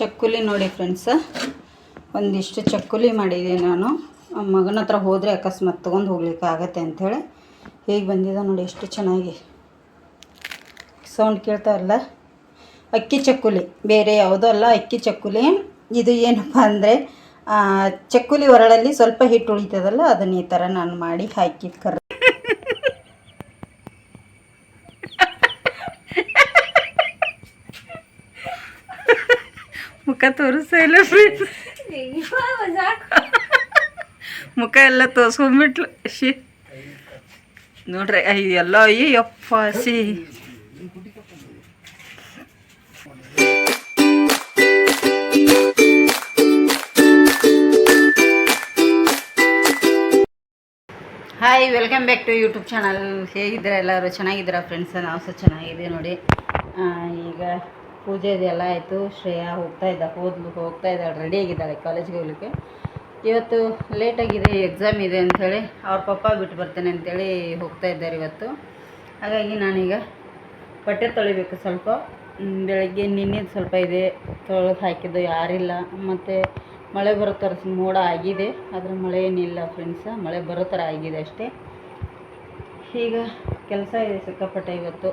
ಚಕ್ಕುಲಿ ನೋಡಿ ಫ್ರೆಂಡ್ಸ ಒಂದಿಷ್ಟು ಚಕ್ಕುಲಿ ಮಾಡಿದೆ ನಾನು. ಮಗನ ಹತ್ರ ಹೋದರೆ ಅಕಸ್ಮಾತ್ ತೊಗೊಂಡು ಹೋಗ್ಲಿಕ್ಕೆ ಆಗತ್ತೆ ಅಂಥೇಳಿ ಹೇಗೆ ಬಂದಿದೆ ನೋಡಿ ಎಷ್ಟು ಚೆನ್ನಾಗಿ ಸೌಂಡ್ ಕೇಳ್ತಾ ಇಲ್ಲ. ಅಕ್ಕಿ ಚಕ್ಕುಲಿ, ಬೇರೆ ಯಾವುದೂ ಅಲ್ಲ, ಅಕ್ಕಿ ಚಕ್ಕುಲಿ. ಇದು ಏನಪ್ಪ ಅಂದರೆ ಚಕ್ಕುಲಿ ಒರಳಲ್ಲಿ ಸ್ವಲ್ಪ ಹಿಟ್ಟು ಉಳಿತದಲ್ಲ, ಅದನ್ನ ಈ ಥರ ನಾನು ಮಾಡಿ ಹಾಕಿ ಕರ್ ಮುಖ ತೋರಿಸ್ತಾ ಇಲ್ಲ ಮುಖ ಎಲ್ಲ ತೋರ್ಸ್ಕೊಂಡ್ಬಿಟ್ಲು. ಶಿ. ನೋಡ್ರಿ ಎಲ್ಲ Ayyappa C hi welcome back to YouTube channel ಹೇಗಿದ್ದೀರಾ ಎಲ್ಲರೂ? ಚೆನ್ನಾಗಿದ್ದೀರಾ ಫ್ರೆಂಡ್ಸ್ ನಾವು ಸಹ ಚೆನ್ನಾಗಿದೆ ನೋಡಿ. ಈಗ ಪೂಜೆ ಇದೆಲ್ಲ ಆಯಿತು. ಶ್ರೇಯಾ ಹೋಗ್ತಾ ಇದ್ದ, ಹೋದ್ಲು, ಹೋಗ್ತಾ ಇದ್ದಾಳೆ ರೆಡಿ ಆಗಿದ್ದಾಳೆ ಕಾಲೇಜ್ಗೆ ಹೋಗ್ಲಿಕ್ಕೆ. ಇವತ್ತು ಲೇಟಾಗಿದೆ ಎಕ್ಸಾಮ್ ಇದೆ ಅಂಥೇಳಿ, ಅವ್ರ ಪಪ್ಪ ಬಿಟ್ಟು ಬರ್ತೇನೆ ಅಂತೇಳಿ ಹೋಗ್ತಾ ಇದ್ದಾರೆ ಇವತ್ತು. ಹಾಗಾಗಿ ನಾನೀಗ ಬಟ್ಟೆ ತೊಳಿಬೇಕು ಸ್ವಲ್ಪ. ಬೆಳಗ್ಗೆ ನಿನ್ನೆದು ಸ್ವಲ್ಪ ಇದೆ, ತೊಳೆದು ಹಾಕಿದ್ದು ಯಾರಿಲ್ಲ. ಮತ್ತು ಮಳೆ ಬರೋ ಥರ ಮೋಡ ಆಗಿದೆ. ಆದರೆ ಮಳೆ ಏನಿಲ್ಲ ಫ್ರೆಂಡ್ಸ ಮಳೆ ಬರೋ ಥರ ಆಗಿದೆ ಅಷ್ಟೇ. ಈಗ ಕೆಲಸ ಇದೆ ಸಿಕ್ಕಾಪಟ್ಟೆ ಇವತ್ತು.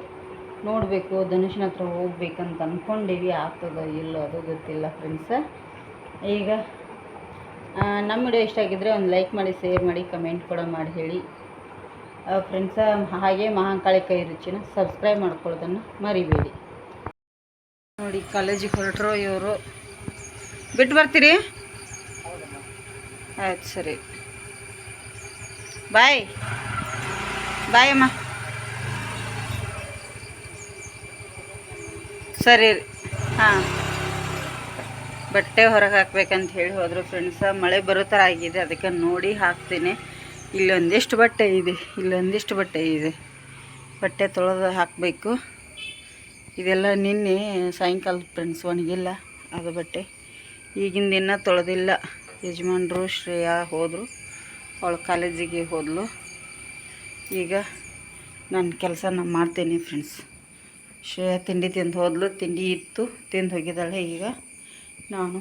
ನೋಡಬೇಕು, ಧನುಷನ ಹತ್ರ ಹೋಗ್ಬೇಕಂತ ಅಂದ್ಕೊಂಡೀವಿ ಆಗ್ತದೋ ಇಲ್ಲೋ ಅದು ಗೊತ್ತಿಲ್ಲ ಫ್ರೆಂಡ್ಸ ಈಗ ನಮ್ಮ ವಿಡಿಯೋ ಇಷ್ಟ ಆಗಿದ್ದರೆ ಒಂದು ಲೈಕ್ ಮಾಡಿ ಶೇರ್ ಮಾಡಿ ಕಮೆಂಟ್ ಕೂಡ ಮಾಡಿ ಹೇಳಿ. ಫ್ರೆಂಡ್ಸ ಹಾಗೆ ಮಹಾಂಕಾಳಿ ಕೈ ರುಚಿನ ಸಬ್ಸ್ಕ್ರೈಬ್ ಮಾಡ್ಕೊಳ್ಳೋದನ್ನು ಮರಿಬೇಡಿ. ನೋಡಿ ಕಾಲೇಜಿಗೆ ಹೊರಟ್ರು ಇವರು. ಬಿಟ್ಟು ಬರ್ತೀರಿ? ಆಯ್ತು, ಸರಿ. ಬಾಯ್ ಬಾಯ್ ಅಮ್ಮ. ಸರಿ ಹಾಂ. ಬಟ್ಟೆ ಹೊರಗೆ ಹಾಕ್ಬೇಕಂತ ಹೇಳಿ ಹೋದರು ಫ್ರೆಂಡ್ಸ ಮಳೆ ಬರೋ ಥರ ಆಗಿದೆ, ಅದಕ್ಕೆ ನೋಡಿ ಹಾಕ್ತೀನಿ. ಇಲ್ಲೊಂದಿಷ್ಟು ಬಟ್ಟೆ ಇದೆ, ಇಲ್ಲೊಂದಿಷ್ಟು ಬಟ್ಟೆ ಇದೆ. ಬಟ್ಟೆ ತೊಳೆದು ಹಾಕಬೇಕು. ಇದೆಲ್ಲ ನಿನ್ನೆ ಸಾಯಂಕಾಲ ಫ್ರೆಂಡ್ಸ್ ಒಣಗಿಲ್ಲ ಅದು ಬಟ್ಟೆ. ಈಗಿನ ದಿನ ತೊಳೆದಿಲ್ಲ. ಯಜಮಾನ್ರು ಶ್ರೇಯಾ ಹೋದರು, ಅವಳು ಕಾಲೇಜಿಗೆ ಹೋದಳು ಈಗ ನಾನು ಕೆಲಸ ನಾನು ಮಾಡ್ತೀನಿ ಫ್ರೆಂಡ್ಸ್ ಶ್ರೇಯಾ ತಿಂಡಿ ತಿಂದು ಹೋದ್ಲು, ತಿಂಡಿ ಇತ್ತು, ತಿಂದು ಹೋಗಿದ್ದಾಳೆ ಈಗ. ನಾನು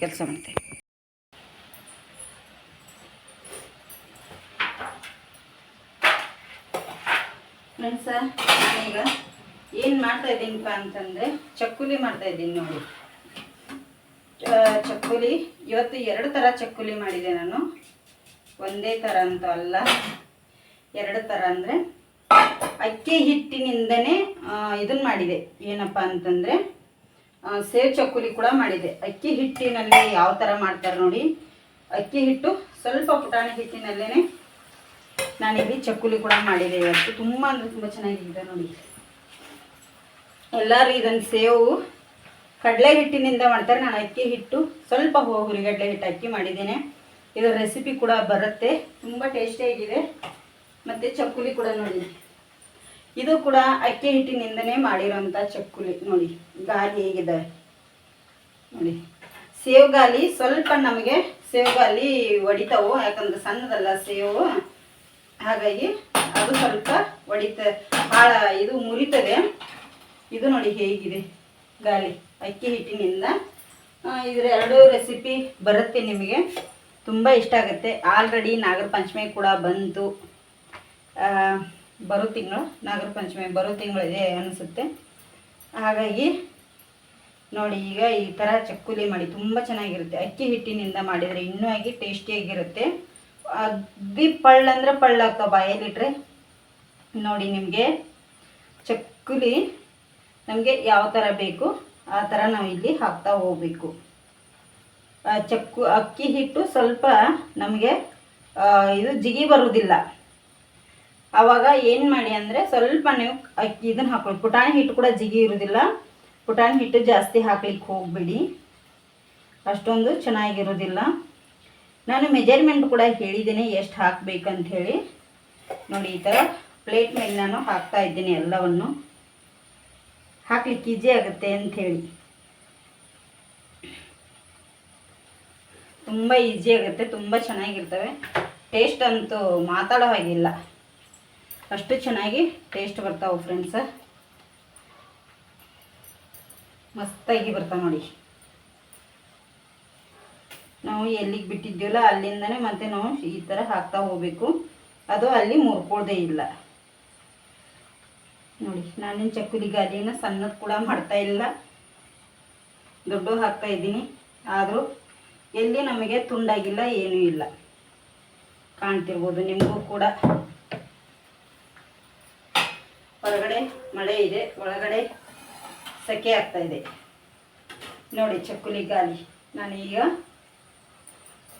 ಕೆಲಸ ಮಾಡ್ತೇನೆ. ಫ್ರೆಂಡ್ಸ ಈಗ ಏನು ಮಾಡ್ತಾ ಇದ್ದೀನಪ್ಪ ಅಂತಂದರೆ, ಚಕ್ಕುಲಿ ಮಾಡ್ತಾ ಇದ್ದೀನಿ ನೋಡಿ. ಚಕ್ಕುಲಿ, ಇವತ್ತು ಎರಡು ಥರ ಚಕ್ಕುಲಿ ಮಾಡಿದೆ ನಾನು. ಒಂದೇ ಥರ ಅಂತ ಅಲ್ಲ, ಎರಡು ಥರ ಅಂದರೆ ಅಕ್ಕಿ ಹಿಟ್ಟಿನಿಂದನೇ ಇದನ್ನ ಮಾಡಿದೆ. ಏನಪ್ಪ ಅಂತಂದರೆ ಸೇವ್ ಚಕ್ಕುಲಿ ಕೂಡ ಮಾಡಿದೆ. ಅಕ್ಕಿ ಹಿಟ್ಟಿನಲ್ಲಿ ಯಾವ ಥರ ಮಾಡ್ತಾರೆ ನೋಡಿ. ಅಕ್ಕಿ ಹಿಟ್ಟು ಸ್ವಲ್ಪ ಪುಟಾಣಿ ಹಿಟ್ಟಿನಲ್ಲೇ ನಾನಿಲ್ಲಿ ಚಕ್ಕುಲಿ ಕೂಡ ಮಾಡಿದೆ ಇವತ್ತು. ತುಂಬ ಅಂದರೆ ತುಂಬ ಚೆನ್ನಾಗಿದೆ ನೋಡಿ. ಎಲ್ಲರೂ ಇದನ್ನು ಸೇವು ಕಡಲೆ ಹಿಟ್ಟಿನಿಂದ ಮಾಡ್ತಾರೆ. ನಾನು ಅಕ್ಕಿ ಹಿಟ್ಟು ಸ್ವಲ್ಪ ಹುರಿಗಡಲೆ ಹಿಟ್ಟು ಅಕ್ಕಿ ಮಾಡಿದ್ದೇನೆ. ಇದರ ರೆಸಿಪಿ ಕೂಡ ಬರುತ್ತೆ. ತುಂಬ ಟೇಸ್ಟಿಯಾಗಿದೆ ಮತ್ತು ಚಕ್ಕುಲಿ ಕೂಡ ನೋಡಿ. ಇದು ಕೂಡ ಅಕ್ಕಿ ಹಿಟ್ಟಿನಿಂದನೇ ಮಾಡಿರೋಂಥ ಚಕ್ಕುಲಿ. ನೋಡಿ ಗಾಲಿ ಹೇಗಿದ್ದಾವೆ ನೋಡಿ ಸೇವ್ ಗಾಲಿ ಸ್ವಲ್ಪ ನಮಗೆ ಸೇವ್ ಗಾಲಿ ಒಡಿತಾವು, ಯಾಕಂದ್ರೆ ಸಣ್ಣದಲ್ಲ ಸೇವು. ಹಾಗಾಗಿ ಅದು ಸ್ವಲ್ಪ ಒಡಿತ, ಭಾಳ ಇದು ಮುರಿತದೆ. ಇದು ನೋಡಿ ಹೇಗಿದೆ ಗಾಲಿ ಅಕ್ಕಿ ಹಿಟ್ಟಿನಿಂದ. ಇದರ ಎರಡು ರೆಸಿಪಿ ಬರುತ್ತೆ ನಿಮಗೆ. ತುಂಬ ಇಷ್ಟ ಆಗುತ್ತೆ. ಆಲ್ರೆಡಿ ನಾಗರ ಪಂಚಮಿ ಕೂಡ ಬಂತು. ಬರೋ ತಿಂಗಳು, ನಾಗರ ಪಂಚಮಿ ಬರೋ ತಿಂಗಳಿದೆ ಅನಿಸುತ್ತೆ. ಹಾಗಾಗಿ ನೋಡಿ, ಈಗ ಈ ಥರ ಚಕ್ಕುಲಿ ಮಾಡಿ ತುಂಬ ಚೆನ್ನಾಗಿರುತ್ತೆ. ಅಕ್ಕಿ ಹಿಟ್ಟಿನಿಂದ ಮಾಡಿದರೆ ಇನ್ನೂ ಆಗಿ ಟೇಸ್ಟಿಯಾಗಿರುತ್ತೆ. ಅಗ್ದಿ ಪಳ್ಳ ಅಂದ್ರೆ ಪಳ್ಳಾಗ್ತಾವೆ ಬಾಯಲ್ಲಿಟ್ರೆ. ನೋಡಿ, ನಿಮಗೆ ಚಕ್ಕುಲಿ ನಮಗೆ ಯಾವ ಥರ ಬೇಕು, ಆ ಥರ ನಾವು ಇಲ್ಲಿ ಹಾಕ್ತಾ ಹೋಗಬೇಕು. ಚಕ್ಕು, ಅಕ್ಕಿ ಹಿಟ್ಟು ಸ್ವಲ್ಪ ನಮಗೆ ಇದು ಜಿಗಿ ಬರುವುದಿಲ್ಲ ಆವಾಗ ಏನು ಮಾಡಿ ಅಂದರೆ ಸ್ವಲ್ಪ ನೀವು ಅಕ್ಕಿ ಇದನ್ನು ಹಾಕೊಳ್ಳಿ. ಪುಟಾಣಿ ಹಿಟ್ಟು ಕೂಡ ಜಿಗಿ ಇರೋದಿಲ್ಲ. ಪುಟಾಣಿ ಹಿಟ್ಟು ಜಾಸ್ತಿ ಹಾಕ್ಲಿಕ್ಕೆ ಹೋಗಬೇಡಿ. ಅಷ್ಟೊಂದು ಚೆನ್ನಾಗಿರೋದಿಲ್ಲ. ನಾನು ಮೆಜರ್ಮೆಂಟ್ ಕೂಡ ಹೇಳಿದ್ದೀನಿ ಎಷ್ಟು ಹಾಕಬೇಕಂತ ಹೇಳಿ. ನೋಡಿ, ಈ ಥರ ಪ್ಲೇಟ್ ಮೇಲೆ ನಾನು ಹಾಕ್ತಾ ಇದ್ದೀನಿ ಎಲ್ಲವನ್ನು. ಹಾಕ್ಲಿಕ್ಕೆ ಈಜಿ ಆಗುತ್ತೆ ಅಂಥೇಳಿ ತುಂಬ ಈಸಿ ಆಗುತ್ತೆ, ತುಂಬ ಚೆನ್ನಾಗಿರ್ತವೆ. ಟೇಸ್ಟ್ ಅಂತೂ ಮಾತಾಡೋ ಹಾಗಿಲ್ಲ. ಅಷ್ಟು ಚೆನ್ನಾಗಿ ಟೇಸ್ಟ್ ಬರ್ತಾವೆ ಫ್ರೆಂಡ್ಸ ಮಸ್ತಾಗಿ ಬರ್ತಾವೆ ನೋಡಿ. ನಾವು ಎಲ್ಲಿಗೆ ಬಿಟ್ಟಿದ್ದೀವಲ್ಲ, ಅಲ್ಲಿಂದನೇ ಮತ್ತೆ ನಾವು ಈ ಥರ ಹಾಕ್ತಾ ಹೋಗಬೇಕು. ಅದು ಅಲ್ಲಿ ಮುರ್ಕೊಳ್ದೇ ಇಲ್ಲ. ನೋಡಿ, ನಾನೇನು ಚಕ್ಕುಲಿ ಗಾಲಿನ ಸಣ್ಣದು ಕೂಡ ಮಾಡ್ತಾ ಇಲ್ಲ. ದೊಡ್ಡ ಹಾಕ್ತಾ ಇದ್ದೀನಿ. ಆದರೂ ಎಲ್ಲಿ ನಮಗೆ ತುಂಡಾಗಿಲ್ಲ, ಏನೂ ಇಲ್ಲ. ಕಾಣ್ತಿರ್ಬೋದು ನಿಮಗೂ ಕೂಡ. ಹೊರಗಡೆ ಮಳೆ ಇದೆ, ಒಳಗಡೆ ಸೆಕೆ ಆಗ್ತಾ ಇದೆ. ನೋಡಿ ಚಕ್ಕುಲಿ ಗಾಲಿ. ನಾನು ಈಗ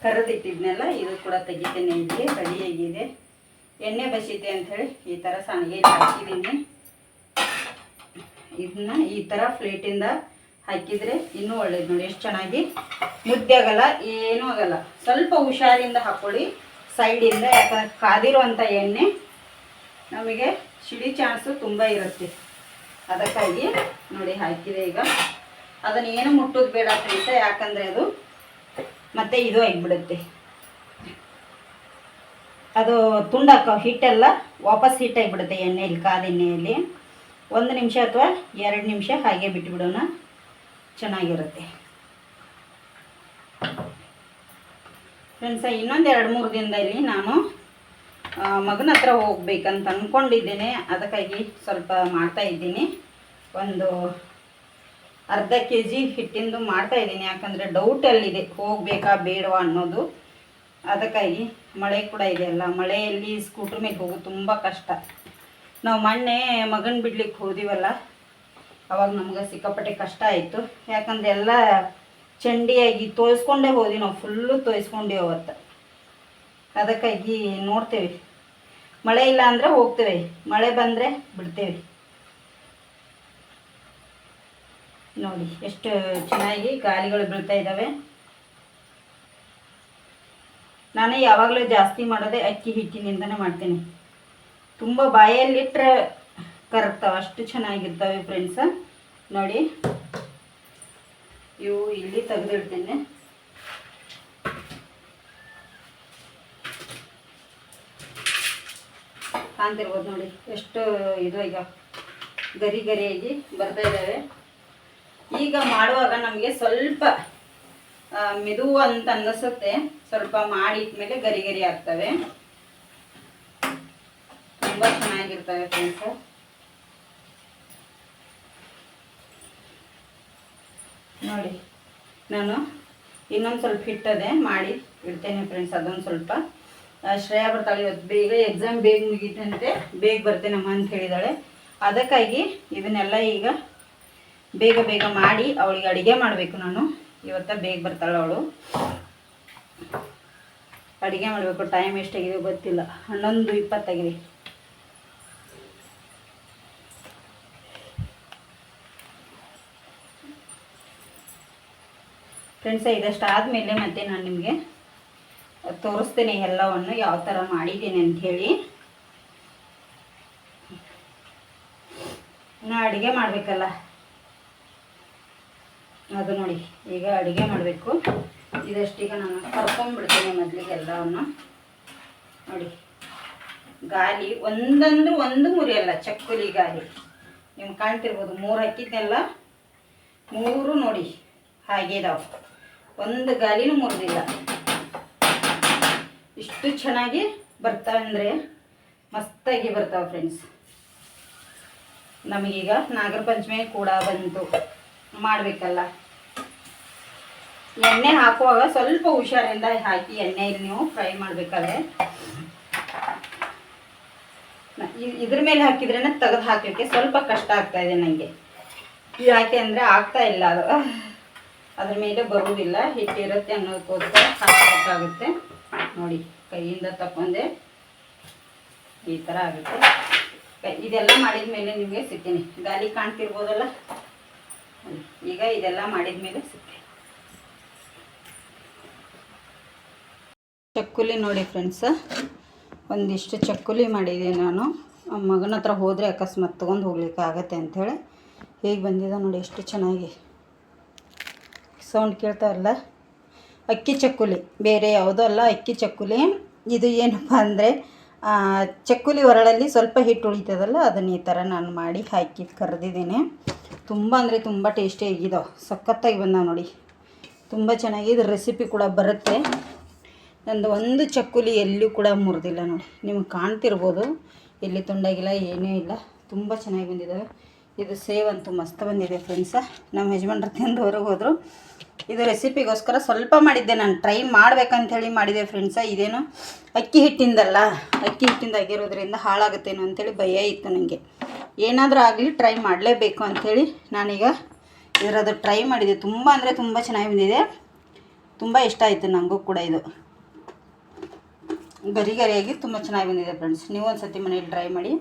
ಕರೆದಿಟ್ಟಿದ್ನೆಲ್ಲ, ಇದು ಕೂಡ ತೆಗಿತೇನೆ ಇಲ್ಲಿ ರೆಡಿಯಾಗಿದೆ. ಎಣ್ಣೆ ಬಸಿತೆ ಅಂಥೇಳಿ ಈ ಥರ ಸಣ್ಣಗೆ ಹಾಕಿದ್ದೀನಿ. ಇದನ್ನ ಈ ಥರ ಪ್ಲೇಟಿಂದ ಹಾಕಿದರೆ ಇನ್ನೂ ಒಳ್ಳೇದು. ನೋಡಿ ಎಷ್ಟು ಚೆನ್ನಾಗಿ ಮುದ್ದೆ ಆಗಲ್ಲ, ಏನೂ ಆಗಲ್ಲ. ಸ್ವಲ್ಪ ಹುಷಾರಿಂದ ಹಾಕ್ಕೊಳ್ಳಿ ಸೈಡಿಂದ, ಯಾಕಂದ್ರೆ ಕಾದಿರುವಂಥ ಎಣ್ಣೆ ನಮಗೆ ಸಿಡಿ ಚಾನ್ಸು ತುಂಬ ಇರುತ್ತೆ. ಅದಕ್ಕಾಗಿ ನೋಡಿ ಹಾಕಿದೆ ಈಗ. ಅದನ್ನು ಏನು ಮುಟ್ಟೋದು ಬೇಡ ಫ್ರೆಂಡ್ಸ ಯಾಕಂದರೆ ಅದು ಮತ್ತೆ ಇದು ಆಗಿಬಿಡುತ್ತೆ. ಅದು ತುಂಡಾಕ ಹಿಟ್ಟೆಲ್ಲ ವಾಪಸ್ ಹಿಟ್ಟಾಗಿಬಿಡುತ್ತೆ ಎಣ್ಣೆಯಲ್ಲಿ, ಕಾದ ಎಣ್ಣೆಯಲ್ಲಿ. ಒಂದು ನಿಮಿಷ ಅಥವಾ ಎರಡು ನಿಮಿಷ ಹಾಗೆ ಬಿಟ್ಟುಬಿಡೋಣ ಚೆನ್ನಾಗಿರುತ್ತೆ. ಫ್ರೆಂಡ್ಸ, ಇನ್ನೊಂದು ಎರಡು ಮೂರು ದಿನದಲ್ಲಿ ನಾನು ಮಗನ ಹತ್ರ ಹೋಗ್ಬೇಕಂತ ಅಂದ್ಕೊಂಡಿದ್ದೇನೆ ಅದಕ್ಕಾಗಿ ಸ್ವಲ್ಪ ಮಾಡ್ತಾ ಇದ್ದೀನಿ. ಒಂದು ಅರ್ಧ ಕೆ ಜಿ ಹಿಟ್ಟಿಂದು ಮಾಡ್ತಾ ಇದ್ದೀನಿ. ಯಾಕಂದರೆ ಡೌಟಲ್ಲಿದೆ ಹೋಗಬೇಕಾ ಬೇಡವಾ ಅನ್ನೋದು. ಅದಕ್ಕಾಗಿ ಮಳೆ ಕೂಡ ಇದೆ ಅಲ್ಲ, ಮಳೆಯಲ್ಲಿ ಸ್ಕೂಟ್ರ್ ಮೇಲೆ ಹೋಗೋದು ತುಂಬ ಕಷ್ಟ. ನಾವು ಮೊನ್ನೆ ಮಗನ ಬಿಡ್ಲಿಕ್ಕೆ ಹೋದಿವಲ್ಲ, ಅವಾಗ ನಮ್ಗೆ ಸಿಕ್ಕಾಪಟ್ಟೆ ಕಷ್ಟ ಆಯಿತು. ಯಾಕಂದ್ರೆ ಎಲ್ಲ ಚಂಡಿಯಾಗಿ ತೋರಿಸ್ಕೊಂಡೇ ಹೋದ್ವಿ ನಾವು ಫುಲ್ಲು ತೋಯಿಸ್ಕೊಂಡೇವು ಅವತ್ತು. ಅದಕ್ಕಾಗಿ ನೋಡ್ತೇವೆ. ಮಳೆ ಇಲ್ಲ ಅಂದ್ರೆ ಹೋಗ್ತೇವೆ. ಮಳೆ ಬಂದರೆ ಬಿಡ್ತೇವೆ. ನೋಡಿ, ಎಷ್ಟು ಚೆನ್ನಾಗಿ ಗಾಳಿಗಳು ಬೀಳ್ತಾ ಇದ್ದಾವೆ ನಾನು ಯಾವಾಗಲೂ ಜಾಸ್ತಿ ಮಾಡೋದೇ ಅಕ್ಕಿ ಹಿಟ್ಟಿನಿಂದನೇ ಮಾಡ್ತೀನಿ. ತುಂಬ ಬಾಯಲ್ಲಿಟ್ಟರೆ ಕರಗ್ತಾವೆ, ಅಷ್ಟು ಚೆನ್ನಾಗಿರ್ತವೆ ಫ್ರೆಂಡ್ಸ ನೋಡಿ, ಇವು ಇಲ್ಲಿ ತೆಗೆದಿಡ್ತೇನೆ. ಕಾಣ್ತಿರ್ಬೋದು ನೋಡಿ. ಎಷ್ಟು ಇದು ಈಗ ಗರಿ ಗರಿಯಾಗಿ ಬರ್ತಾ ಇದ್ದಾವೆ ಈಗ ಮಾಡುವಾಗ ನಮಗೆ ಸ್ವಲ್ಪ ಮೆದು ಅಂತ ಅನ್ನಿಸುತ್ತೆ. ಸ್ವಲ್ಪ ಮಾಡಿಟ್ಮೇಲೆ ಗರಿ ಗರಿ ಆಗ್ತವೆ. ತುಂಬ ಚೆನ್ನಾಗಿರ್ತವೆ ಫ್ರೆಂಡ್ಸ್ ನೋಡಿ, ನಾನು ಇನ್ನೊಂದು ಸ್ವಲ್ಪ ಹಿಟ್ಟದೆ ಮಾಡಿ ಇಡ್ತೇನೆ ಫ್ರೆಂಡ್ಸ್ ಅದೊಂದು ಸ್ವಲ್ಪ ಶ್ರೇಯಾ ಬರ್ತಾಳೆ ಇವತ್ತು. ಬೇಗ ಎಕ್ಸಾಮ್ ಬೇಗ ಮುಗೀತಂತೆ, ಬೇಗ ಬರ್ತೇನಮ್ಮ ಅಂತ ಹೇಳಿದಾಳೆ. ಅದಕ್ಕಾಗಿ ಇದನ್ನೆಲ್ಲ ಈಗ ಬೇಗ ಬೇಗ ಮಾಡಿ ಅವಳಿಗೆ ಅಡುಗೆ ಮಾಡಬೇಕು ನಾನು. ಇವತ್ತ ಬೇಗ ಬರ್ತಾಳೆ ಅವಳು. ಅಡುಗೆ ಮಾಡಬೇಕು ಟೈಮ್ ಎಷ್ಟಾಗಿದೆ ಗೊತ್ತಿಲ್ಲ. ಹನ್ನೊಂದು ಇಪ್ಪತ್ತಾಗಿದೆ. ಫ್ರೆಂಡ್ಸ ಇದಷ್ಟು ಆದಮೇಲೆ ಮತ್ತೆ ನಾನು ನಿಮಗೆ ತೋರಿಸ್ತೇನೆ ಎಲ್ಲವನ್ನು, ಯಾವ ಥರ ಮಾಡಿದ್ದೀನಿ ಅಂಥೇಳಿ ನಾ ಅಡುಗೆ ಮಾಡಬೇಕಲ್ಲ. ಅದು ನೋಡಿ, ಈಗ ಅಡುಗೆ ಮಾಡಬೇಕು. ಇದಷ್ಟೀಗ ನಾನು ಕರ್ಕೊಂಡ್ಬಿಡ್ತೇನೆ ಮೊದಲಿಗೆ ಎಲ್ಲವನ್ನು. ನೋಡಿ, ಗಾಲಿ ಒಂದಂದ್ರೆ ಒಂದು ಮುರಿಯಲ್ಲ ಚಕ್ಕುಲಿ ಗಾಲಿ. ನಿಮ್ಗೆ ಕಾಣ್ತಿರ್ಬೋದು, ಮೂರು ಹಾಕಿದ್ದೆಲ್ಲ ಮೂರು ನೋಡಿ ಹಾಗೆ ಇದಾವೆ ಒಂದು ಗಾಲಿನೂ ಮುರಿದಿಲ್ಲ. ಇಷ್ಟು ಚೆನ್ನಾಗಿ ಬರ್ತಾವೆ ಅಂದರೆ ಮಸ್ತಾಗಿ ಬರ್ತಾವೆ ಫ್ರೆಂಡ್ಸ್ ನಮಗೀಗ ನಾಗರ ಪಂಚಮಿ ಕೂಡ ಬಂತು. ಮಾಡಬೇಕಲ್ಲ. ಎಣ್ಣೆ ಹಾಕುವಾಗ ಸ್ವಲ್ಪ ಹುಷಾರಿಂದ ಹಾಕಿ ಎಣ್ಣೆಯಲ್ಲಿ ನೀವು ಫ್ರೈ ಮಾಡಬೇಕಾದ್ರೆ. ಇದ್ರ ಮೇಲೆ ಹಾಕಿದ್ರೇ ತೆಗೆದು ಹಾಕಲಿಕ್ಕೆ ಸ್ವಲ್ಪ ಕಷ್ಟ ಆಗ್ತಾ ಇದೆ ನನಗೆ ಯಾಕೆ ಅಂದರೆ ಆಗ್ತಾ ಇಲ್ಲ ಅದು. ಅದ್ರ ಮೇಲೆ ಬರುವುದಿಲ್ಲ, ಹಿಟ್ಟಿರುತ್ತೆ ಅನ್ನೋದಕ್ಕೋಸ್ಕರ ಹಾಕಬೇಕಾಗುತ್ತೆ. ನೋಡಿ. ಕೈಯಿಂದ ತಕೊಂಡೆ ಈ ಥರ ಆಗುತ್ತೆ. ಇದೆಲ್ಲ ಮಾಡಿದ ಮೇಲೆ ನಿಮಗೆ ಸಿಗ್ತೀನಿ. ಗಾಲಿ ಕಾಣ್ತಿರ್ಬೋದಲ್ಲ? ಈಗ ಇದೆಲ್ಲ ಮಾಡಿದ ಮೇಲೆ ಸಿಗ್ತೀನಿ. ಚಕ್ಕುಲಿ ನೋಡಿ ಫ್ರೆಂಡ್ಸ. ಒಂದಿಷ್ಟು ಚಕ್ಕುಲಿ ಮಾಡಿದೆ ನಾನು. ಮಗನ ಹತ್ರ ಹೋದರೆ ಅಕಸ್ಮಾತ್ ತೊಗೊಂಡು ಹೋಗ್ಲಿಕ್ಕೆ ಆಗತ್ತೆ ಅಂಥೇಳಿ ಹೇಗೆ ಬಂದಿದೆ ನೋಡಿ, ಎಷ್ಟು ಚೆನ್ನಾಗಿ ಸೌಂಡ್ ಕೇಳ್ತಾರಲ್ಲ ಅಕ್ಕಿ ಚಕ್ಕುಲಿ. ಬೇರೆ ಯಾವುದೂ ಅಲ್ಲ, ಅಕ್ಕಿ ಚಕ್ಕುಲಿ. ಇದು ಏನಪ್ಪ ಅಂದರೆ ಚಕ್ಕುಲಿ ಒರಳಲ್ಲಿ ಸ್ವಲ್ಪ ಹಿಟ್ಟು ಉಳಿತದಲ್ಲ, ಅದನ್ನ ಈ ಥರ ನಾನು ಮಾಡಿ ಹಾಕಿ ಕರೆದಿದ್ದೀನಿ. ತುಂಬ ಅಂದರೆ ತುಂಬ ಟೇಸ್ಟಿಯಾಗಿದ್ದಾವೆ ಸಖತ್ತಾಗಿ ಬಂದ ನೋಡಿ. ತುಂಬ ಚೆನ್ನಾಗಿ ಇದು ರೆಸಿಪಿ ಕೂಡ ಬರುತ್ತೆ. ನಂದು ಒಂದು ಚಕ್ಕುಲಿ ಎಲ್ಲೂ ಕೂಡ ಮುರಿದಿಲ್ಲ ನೋಡಿ. ನಿಮ್ಗೆ ಕಾಣ್ತಿರ್ಬೋದು. ಎಲ್ಲಿ ತುಂಡಾಗಿಲ್ಲ, ಏನೂ ಇಲ್ಲ. ತುಂಬ ಚೆನ್ನಾಗಿ ಬಂದಿದ್ದಾವೆ ಇದು ಸೇವ್ ಅಂತೂ ಮಸ್ತ್ ಬಂದಿದೆ ಫ್ರೆಂಡ್ಸ ನಮ್ಮ ಯಜಮಾನ್ರು ತಿಂದು ಹೊರಗೆ ಹೋದರು. ಇದು ರೆಸಿಪಿಗೋಸ್ಕರ ಸ್ವಲ್ಪ ಮಾಡಿದ್ದೆ ನಾನು. ಟ್ರೈ ಮಾಡ್ಬೇಕಂಥೇಳಿ ಮಾಡಿದೆ ಫ್ರೆಂಡ್ಸ ಇದೇನು ಅಕ್ಕಿ ಹಿಟ್ಟಿಂದಲ್ಲ. ಅಕ್ಕಿ ಹಿಟ್ಟಿಂದ ಆಗಿರೋದ್ರಿಂದ ಹಾಳಾಗುತ್ತೇನೋ ಅಂಥೇಳಿ ಭಯ ಇತ್ತು ನನಗೆ ಏನಾದರೂ ಆಗಲಿ ಟ್ರೈ ಮಾಡಲೇಬೇಕು ಅಂಥೇಳಿ ನಾನೀಗ ಇದರದ್ದು ಟ್ರೈ ಮಾಡಿದೆ. ತುಂಬ ಅಂದರೆ ತುಂಬ ಚೆನ್ನಾಗಿ ಬಂದಿದೆ. ತುಂಬ ಇಷ್ಟ ಆಯಿತು ನನಗೂ ಕೂಡ ಇದು. ಗರಿ ಗರಿಯಾಗಿ ತುಂಬ ಚೆನ್ನಾಗಿ ಬಂದಿದೆ ಫ್ರೆಂಡ್ಸ್ ನೀವು ಒಂದು ಸತಿ ಮನೇಲಿ ಟ್ರೈ ಮಾಡಿ.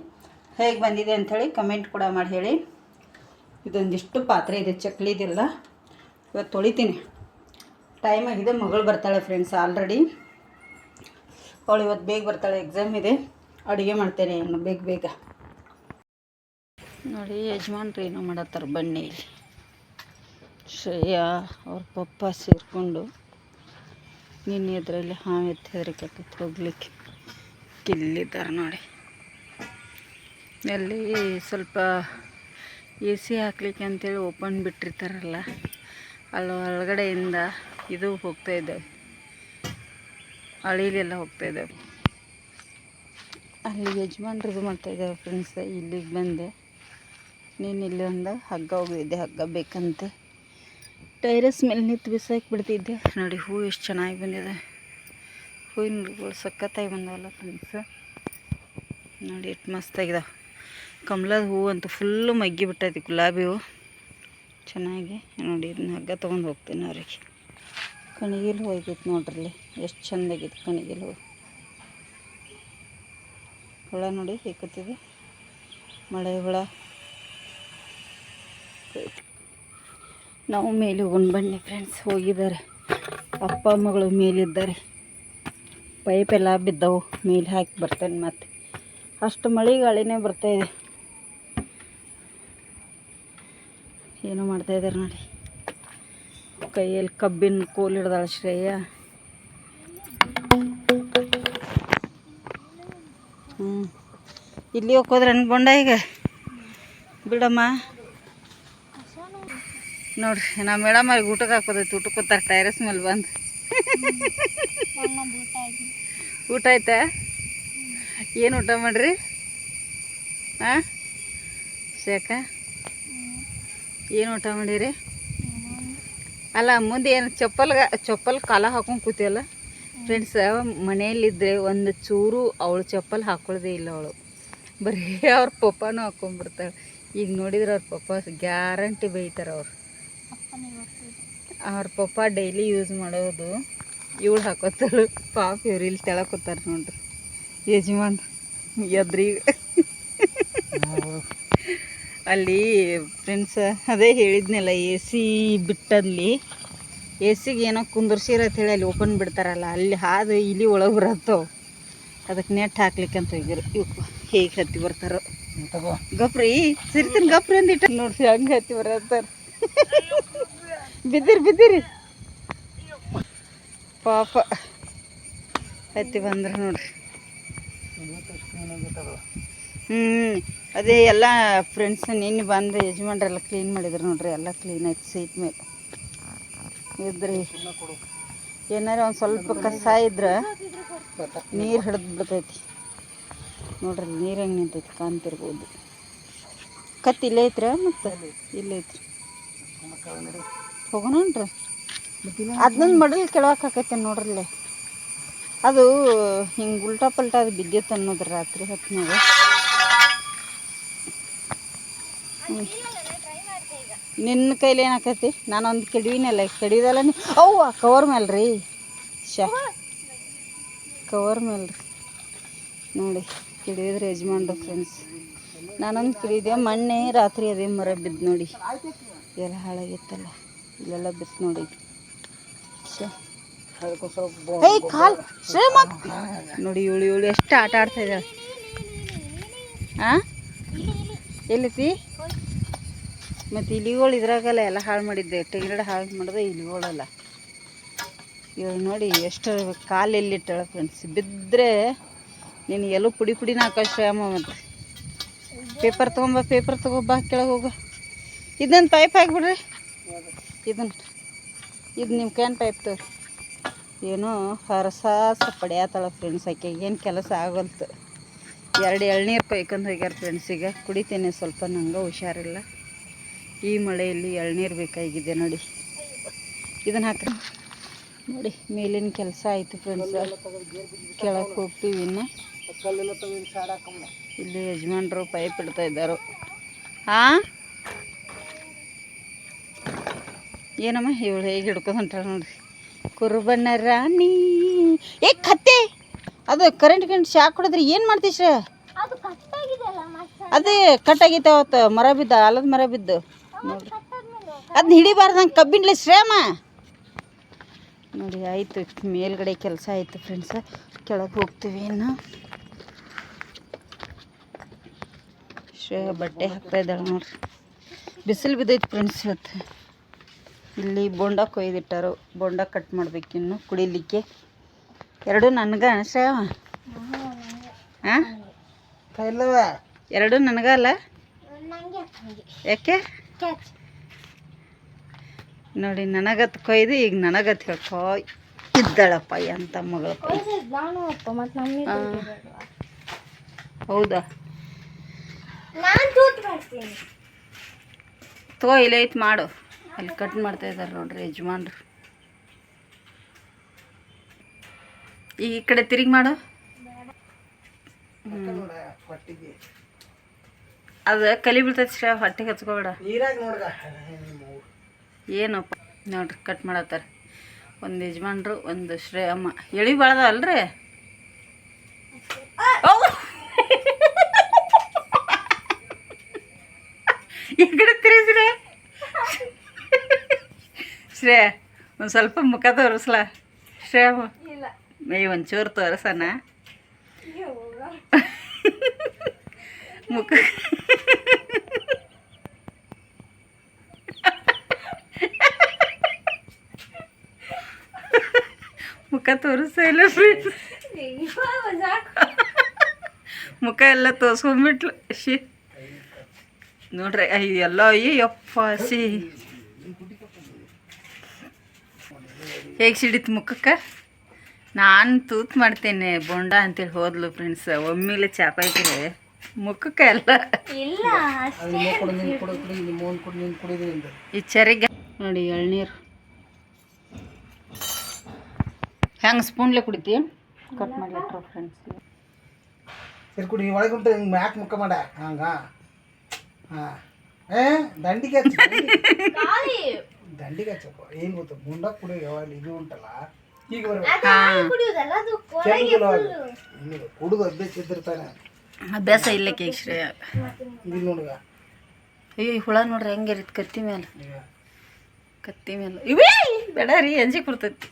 ಹೇಗೆ ಬಂದಿದೆ ಅಂಥೇಳಿ ಕಮೆಂಟ್ ಕೂಡ ಮಾಡಿ ಹೇಳಿ. ಇದೊಂದಿಷ್ಟು ಪಾತ್ರೆ ಇದೆ ಚಕ್ಲಿದೆಲ್ಲ ಇವತ್ತು ತೊಳಿತೀನಿ. ಟೈಮ್ ಆಗಿದೆ, ಮಗಳು ಬರ್ತಾಳೆ ಫ್ರೆಂಡ್ಸ್ ಆಲ್ರೆಡಿ ಅವಳು ಇವತ್ತು ಬೇಗ ಬರ್ತಾಳೆ ಎಕ್ಸಾಮ್ ಇದೆ. ಅಡುಗೆ ಮಾಡ್ತೇನೆ ಇನ್ನು ಬೇಗ ಬೇಗ. ನೋಡಿ, ಯಜಮಾನ್ರು ಏನೋ ಮಾಡತ್ತಾರೆ ಬನ್ನಿ ಶ್ರೇಯಾ ಅವ್ರ ಪಪ್ಪ ಸೇರಿಕೊಂಡು ನಿನ್ನೆ ಇದರಲ್ಲಿ ಹಾವು ಎತ್ತಿದ್ರೆ ಹೆದರಿಕತ್ತೈತೆ ಹೋಗ್ಲಿಕ್ಕೆ ಕಿಲ್ಲಿದ್ದಾರೆ ನೋಡಿ. ಅಲ್ಲಿ ಸ್ವಲ್ಪ ಎ ಸಿ ಹಾಕ್ಲಿಕ್ಕೆ ಅಂತೇಳಿ ಓಪನ್ ಬಿಟ್ಟಿರ್ತಾರಲ್ಲ ಅಲ್ಲಿ ಒಳಗಡೆಯಿಂದ ಇದು ಹೋಗ್ತಾ ಇದ್ದಾವೆ ಅಳಿಲೆಲ್ಲ ಹೋಗ್ತಾ ಇದ್ದಾವೆ ಅಲ್ಲಿ ಯಜಮಾನ್ರದ್ದು ಮಾಡ್ತಾ ಇದ್ದಾವೆ ಫ್ರೆಂಡ್ಸ್ ಇಲ್ಲಿಗೆ ಬಂದೆ. ನೀನು ಇಲ್ಲಿ ಒಂದು ಹಗ್ಗ ಹೋಗಿದ್ದೆ ಹಗ್ಗ ಬೇಕಂತೆ. ಟೈರಸ್ ಮೇಲೆ ನಿಂತು ಬಿಸಾಕಿ ಬಿಡ್ತಿದ್ದೆ. ನೋಡಿ, ಹೂ ಎಷ್ಟು ಚೆನ್ನಾಗಿ ಬಂದಿದೆ. ಹೂವಿನ ಗಿಡಗಳು ಸಖತ್ತಾಗಿ ಬಂದವಲ್ಲ ಫ್ರೆಂಡ್ಸ್ ನೋಡಿ, ಎಷ್ಟು ಮಸ್ತಾಗಿದಾವೆ ಕಮಲದ ಹೂವು ಅಂತೂ ಫುಲ್ಲು ಮಗ್ಗಿ ಬಿಟ್ಟೈತಿ, ಗುಲಾಬಿ ಹೂವು ಚೆನ್ನಾಗಿ, ನೋಡಿ, ಇದನ್ನ ಹಗ್ಗ ತೊಗೊಂಡು ಹೋಗ್ತೀನಿ ಅವ್ರಿಗೆ. ಕಣಿಗಿಲ್ ಹೂ ಆಗೈತೆ ನೋಡ್ರಲ್ಲಿ ಎಷ್ಟು ಚೆಂದಾಗಿತ್ತು ಕಣಿಗಿಲ್ ಹೂವು ಹುಳ ನೋಡಿ ಹೇಗತ್ತಿದೆ ಮಳೆ, ಹುಳ. ನಾವು ಮೇಲೆ ಹೋಗೋಣ ಬನ್ನಿ ಫ್ರೆಂಡ್ಸ್ ಹೋಗಿದ್ದಾರೆ. ಅಪ್ಪ, ಮಗಳು ಮೇಲಿದ್ದಾರೆ. ಪೈಪೆಲ್ಲ ಬಿದ್ದವು, ಮೇಲೆ ಹಾಕಿ ಬರ್ತೇನೆ ಮತ್ತೆ. ಅಷ್ಟು ಮಳೆ ಗಾಳಿನೇ ಬರ್ತಾಯಿದೆ ಏನೋ ಮಾಡ್ತಾಯಿದ್ದಾರೆ ನೋಡಿ. ಕೈಯಲ್ಲಿ ಕಬ್ಬಿನ ಕೋಲ್ ಹಿಡ್ದಾಳೆ ಶ್ರೇಯ. ಹ್ಞೂ ಇಲ್ಲಿ ಹೋಗೋದ್ರೆ ಅನ್ಕೊಂಡ ಈಗ? ಬಿಡಮ್ಮ. ನೋಡ್ರಿ, ನಮ್ಮ ಮೇಡಮ್ ಅವ್ರಿಗೆ ಊಟಕ್ಕೆ ಹಾಕೋದೈತಿ ಊಟಕ್ಕೆ ಕೂತಾರೆ, ಟೈರಸ್ ಮೇಲೆ ಬಂದು. ಊಟ ಆಯ್ತಾ? ಏನು ಊಟ ಮಾಡ್ರಿ? ಹಾಂ ಶೇಕ ಏನು ಊಟ ಮಾಡಿರಿ? ಅಲ್ಲ, ಮುಂದೆ ಏನು ಚಪ್ಪಲ್ಗ ಚಪ್ಪಲ್ ಕಾಲ ಹಾಕೊಂಡು ಕೂತಿಯಲ್ಲ? ಫ್ರೆಂಡ್ಸ್ ಮನೆಯಲ್ಲಿದ್ದರೆ ಒಂದು ಚೂರು ಅವಳು ಚಪ್ಪಲ್ ಹಾಕೊಳ್ಳೋದೇ ಇಲ್ಲ ಅವಳು. ಬರೀ ಅವ್ರ ಪಪ್ಪನೂ ಹಾಕೊಂಡ್ಬಿಡ್ತಾಳೆ. ಈಗ ನೋಡಿದ್ರೆ ಅವ್ರ ಪಪ್ಪ ಗ್ಯಾರಂಟಿ ಬೈತಾರೆ ಅವ್ರು. ಅವ್ರ ಪಪ್ಪ ಡೈಲಿ ಯೂಸ್ ಮಾಡೋದು ಇವಳು ಹಾಕೋತಾಳು. ಪಾಪ ಇವ್ರು ಇಲ್ಲಿ ತೆಳಕೋತಾರೆ ನೋಡ್ರಿ. ಯಜಮಾನ್ ಎದ್ರಿ. ಅಲ್ಲಿ ಫ್ರೆಂಡ್ಸ್ ಅದೇ ಹೇಳಿದ್ನಲ್ಲ ಎ ಸಿ ಬಿಟ್ಟಲ್ಲಿ. ಎ ಸಿಗೆ ಏನೋ ಕುಂದರ್ಸಿರತ್ ಹೇಳಿ ಅಲ್ಲಿ ಓಪನ್ ಬಿಡ್ತಾರಲ್ಲ ಅಲ್ಲಿ ಹಾದು ಇಲಿ ಒಳಗೆ ಬರತ್ತೋ. ಅದಕ್ಕೆ ನೆಟ್ ಹಾಕ್ಲಿಕ್ಕೆ ಅಂತ ಹೋಗಿರು ಇವ್ ಹೇಗೆ ಹತ್ತಿ ಬರ್ತಾರೋ. ಗಪ್ರಿ ಸಿರ್ತೀನಿ ಗಪ್ರಿ ಅಂದಿಟ್ಟ. ನೋಡ್ರಿ ಹಂಗೆ ಹತ್ತಿ ಬರತ್ತಾರ ಬಿದ್ದಿರಿ ಬಿದ್ದಿರಿ. ಪಾಪ ಹತ್ತಿ ಬಂದ್ರೆ ನೋಡ್ರಿ. ಹ್ಞೂ ಅದೇ ಎಲ್ಲ ಫ್ರೆಂಡ್ಸ್ ನಿನ್ನೆ ಬಂದು ಯಜಮಾನ್ರೆಲ್ಲ ಕ್ಲೀನ್ ಮಾಡಿದ್ರು ನೋಡ್ರಿ ಎಲ್ಲ ಕ್ಲೀನ್ ಆಯ್ತು ಸೀಟ್ ಮೇಲೆ. ಇದ್ರಿ. ಏನಾರ ಒಂದು ಸ್ವಲ್ಪ ಕಸ ಇದ್ರೆ ನೀರು ಹಿಡಿದು ಬಿಡ್ತೈತಿ. ನೋಡ್ರಿ ನೀರು ಹೆಂಗೆ ನಿಂತೈತಿ ಕಾಣ್ತಿರ್ಬೋದು. ಕತ್ತಿ ಇಲ್ಲೇ ಐತ್ರ ಮತ್ತು? ಇಲ್ಲೇ ಐತ್ರಿ. ಹೋಗೋಣನ್ರಿ ಅದನ್ನೊಂದು ಮಡಲ್ ಕೆಳಕ್ಕೆ ಹಾಕೈತೆ ನೋಡ್ರಲ್ಲೇ. ಅದು ಹಿಂಗೆ ಉಲ್ಟಾ ಪಲ್ಟಾ ಅದು ಬಿದ್ದಿತ್ತು ಅನ್ನೋದು ರಾತ್ರಿ ಹೊತ್ತಿನಾಗ ನಿನ್ನ ಕೈಲಿ ಏನಾಕೈತಿ? ನಾನೊಂದು ಕೆಡವಿನಲ್ಲ ಕೆಡವಿದಲ್ಲ ನೀ ಅವ್ವ ಕವರ್ ಮೇಲೆ ರೀ ಶಾ ಕವರ್ ಮೇಲೆ ರೀ ನೋಡಿ ಕಿಡಿಯೋದ್ರಿ ಯಜಮಾನ್ರು ಫ್ರೆಂಡ್ಸ್ ನಾನೊಂದು ಕಿಡಿದೆ, ಮೊನ್ನೆ ರಾತ್ರಿ ಅದೇ ಮರ ಬಿದ್ದು ನೋಡಿ. ಎಲ್ಲ ಹಾಳಾಗಿತ್ತಲ್ಲ, ಇಲ್ಲೆಲ್ಲ ಬಿತ್ತು ನೋಡಿ. ಕಾಲ್ ನೋಡಿ, ಇವಳು ಇವಳು ಎಷ್ಟು ಆಟ ಆಡ್ತಾ ಇದ್ದಾಳೆ. ಹಾಂ ಎಲ್ಲೈತಿ? ಮತ್ತು ಇಲಿಗಳು ಇದ್ರಾಗಲ್ಲ ಎಲ್ಲ ಹಾಳು ಮಾಡಿದ್ದೆ. ಟೆಂಗಿಡ ಹಾಳು ಮಾಡಿದೆ ಇಲಿಗಳಲ್ಲ. ಇವಳು ನೋಡಿ ಎಷ್ಟು ಕಾಲು ಎಲ್ಲಿಟ್ಟಾಳ ಫ್ರೆಂಡ್ಸ್ ಬಿದ್ದರೆ ನೀನು ಎಲ್ಲೂ ಪುಡಿ ಪುಡಿನ ಹಾಕೋ ಮತ್ತೆ. ಪೇಪರ್ ತೊಗೊಂಬ, ಪೇಪರ್ ತೊಗೊಬ, ಕೆಳಗೆ ಹೋಗು. ಇದನ್ನು ಪೈಪ್ ಹಾಕ್ಬಿಡ್ರಿ. ಇದನ್ನು ಇದು ನಿಮ್ಮ ಕ್ಯಾನ್ ಪೈಪ್ ತೋರಿ. ಏನೋ ಹರಸಾಸ ಪಡೆಯತ್ತಾಳ ಫ್ರೆಂಡ್ಸ್ ಆಕೆ. ಏನು ಕೆಲಸ ಆಗಲ್ತು ಎರಡು ಎಳ್ನೀರು ಕೈಕೊಂಡು ಹೋಗ್ಯಾರ ಫ್ರೆಂಡ್ಸ್ ಈಗ. ಕುಡಿತೇನೆ ಸ್ವಲ್ಪ, ನಂಗೆ ಹುಷಾರಿಲ್ಲ. ಈ ಮಳೆಯಲ್ಲಿ ಎಳ್ನೀರು ಬೇಕಾಗಿದೆ ನೋಡಿ. ಇದನ್ನ ಹಾಕ್ರಿ. ನೋಡಿ ಮೇಲಿನ ಕೆಲಸ ಆಯಿತು ಫ್ರೆಂಡ್ಸ್ ಕೆಳಕ್ಕೆ ಹೋಗ್ತೀವಿ ಇನ್ನು. ಇಲ್ಲಿ ಯಜಮಾನ್ರು ಪೈಪ್ ಇಡ್ತಾ ಇದ್ದಾರೆ. ಹಾಂ ಏನಮ್ಮ ಇವಳು ಹೇಗೆ ಹಿಡ್ಕೊಂಡು ಹೊಂಟಾಳ ನೋಡ್ರಿ. ಕುರುಬಣ್ಣ ರಾಣಿ. ಏ ಕತ್ತೆ! ಅದು ಕರೆಂಟ್ ಕರೆಂಟ್ ಶಾಕ್ ಹೊಡೆದ್ರೆ ಏನು ಮಾಡ್ತೀಸ್ರ ಅದೇ ಕಟ್ ಅವತ್ತು ಮರ ಬಿದ್ದ ಆಲದ ಮರ ಬಿದ್ದು. ನೋಡ್ರಿ. ಅದನ್ನ ಹಿಡಿಬಾರ್ದಂಗೆ ಕಬ್ಬಿನಲ್ಲಿ ಶ್ರೇಮ. ನೋಡಿ ಆಯಿತು ಮೇಲ್ಗಡೆ ಕೆಲಸ ಆಯಿತು ಫ್ರೆಂಡ್ಸ ಕೆಳಗೆ ಹೋಗ್ತೀವಿ ಇನ್ನು. ಶ್ರೇಯ ಬಟ್ಟೆ ಹಾಕ್ತಾ ಇದ್ದಾಳೆ ನೋಡ್ರಿ. ಬಿಸಿಲು ಬಿದ್ದೈತೆ ಫ್ರೆಂಡ್ಸ್ ಇವತ್ತು. ಇಲ್ಲಿ ಬೋಂಡ ಕೊಯ್ದಿಟ್ಟಾರು. ಬೋಂಡ ಕಟ್ ಮಾಡ್ಬೇಕಿನ್ನು ಕುಡಿಲಿಕ್ಕೆ. ಎರಡು ನನಗ ಶ್ರೇಯ ಹಾಂ ಎರಡು ನನಗಲ್ಲ ಯಾಕೆ? ನೋಡಿ ನನಗತ್ ಕೊಯ್ದು ಈಗ ನನಗತ್ ಹೇಳ್ಕೋ. ಇದ್ದಾಳಪ್ಪ ಎಂತ ಮಗಳು ನಾನು ಅಪ್ಪ ಮತ್ತು ನಮಗೆ ಹೌದಾ? ನಾನು ತೂತ್ ಮಾಡ್ತೀನಿ. ತಗೋ ಇಲ್ಲೇ ಐತೆ ಮಾಡು. ಅಲ್ಲಿ ಕಟ್ ಮಾಡ್ತಾ ಇದ್ದಾರೆ ನೋಡ್ರಿ ಯಜಮಾನ್ರು. ಈ ಕಡೆ ತಿರುಗಿ ಮಾಡು. ಅದು ಕಲಿ ಬೀಳ್ತೈತಿ ಶ್ರೇ ಹೊಟ್ಟೆಗೆ ಹಚ್ಕೋಬೇಡ ಏನಪ್ಪ ನೋಡ್ರಿ ಕಟ್ ಮಾಡತ್ತಾರ. ಒಂದು ಯಜಮಾನ್ರು ಒಂದು ಶ್ರೇಯಮ್ಮ ಎಳಿ ಬಾಳ್ದ ಅಲ್ರಿ? ಈ ಕಡೆ ತಿರುಗಿಸ್ರೆ. ಶ್ರೇಯ ಒಂದು ಸ್ವಲ್ಪ ಮುಖ ತೋರಿಸ್ಲ. ಶ್ರೇಯಮ್ಮ ಇಲ್ಲ. ಈ ಒಂಚೂರು ತೋರಿಸಣ ಮುಖ ಮುಖ ತೋರಿಸ್ತಾ ಇಲ್ಲ ಫ್ರೆಂಡ್ಸ್ ಮುಖ ಎಲ್ಲ ತೋರ್ಸ್ಕೊಂಡ್ಬಿಟ್ಲು ಶಿ ನೋಡ್ರಿ ಅಯ್ಯ ಎಲ್ಲ ಅಯ್ಯಪ್ಪ ಸಿ ಹೇಗೆ ಸಿಡಿತು ಮುಖಕ್ಕೆ ನಾನು ತೂತ್ ಮಾಡ್ತೇನೆ ಬೊಂಡ ಅಂತೇಳಿ ಹೋದ್ಲು ಫ್ರೆಂಡ್ಸ್ ಒಮ್ಮೆಲೆ ಚಾಪಾಯ್ತಿರೆ ಮುಖಕ್ಕೆ ಎಲ್ಲ ಈ ಚರಿಗೆ ನೋಡಿ ಎಳ್ನೀರು ಹೆಂಗೆ ಸ್ಪೂನ್ಲೆ ಕುಡಿತಿ ಕಟ್ ಮಾಡ್ಲಿಟ್ರು ಫ್ರೆಂಡ್ಸ್ ಸರಿ ಕುಡಿ ಒಳಗೆ ಉಂಟು ಹಿಂಗೆ ಮ್ಯಾಕ್ ಮುಖ ಮಾಡ ಹಂಗ ಹಾಂ ಏ ದಂಡಿಗೆ ಹಚ್ಚು ದಂಡಿಗೆ. ಗಾಳಿ ದಂಡಿಗೆ ಹಚ್ಚಪ್ಪ ಏನು ಗೊತ್ತು ಮುಂಡ ಕುಡಿ ಯಾವಾಗ ಇದು ಉಂಟಲ್ಲ ಈಗ ಬರ್ಬೇಕು ಅದು ಹಾಲು ಕುಡಿಯೋದಲ್ಲ ಅದು ಕೊರಗೆ ಕೆಮ್ಮು ಕುಡಿದು ಅಭ್ಯಾಸ ಇದ್ದಿರ್ತಾನೆ ಅಭ್ಯಾಸ ಇಲ್ಲ ಕೇಕ್ ಶ್ರೇಯ ಇಲ್ಲಿ ನೋಡುಗ ಅಯ್ಯೋ ಈ ಹುಳ ನೋಡ್ರಿ ಹೆಂಗೆ ಇರುತ್ತೆ ಕತ್ತಿ ಮೇಲೆ ಈಗ ಕತ್ತಿ ಮೇಲೆ ಇವೇ ಬೇಡ ರೀ ಅಂಜಿಗೆ ಬರ್ತೈತಿ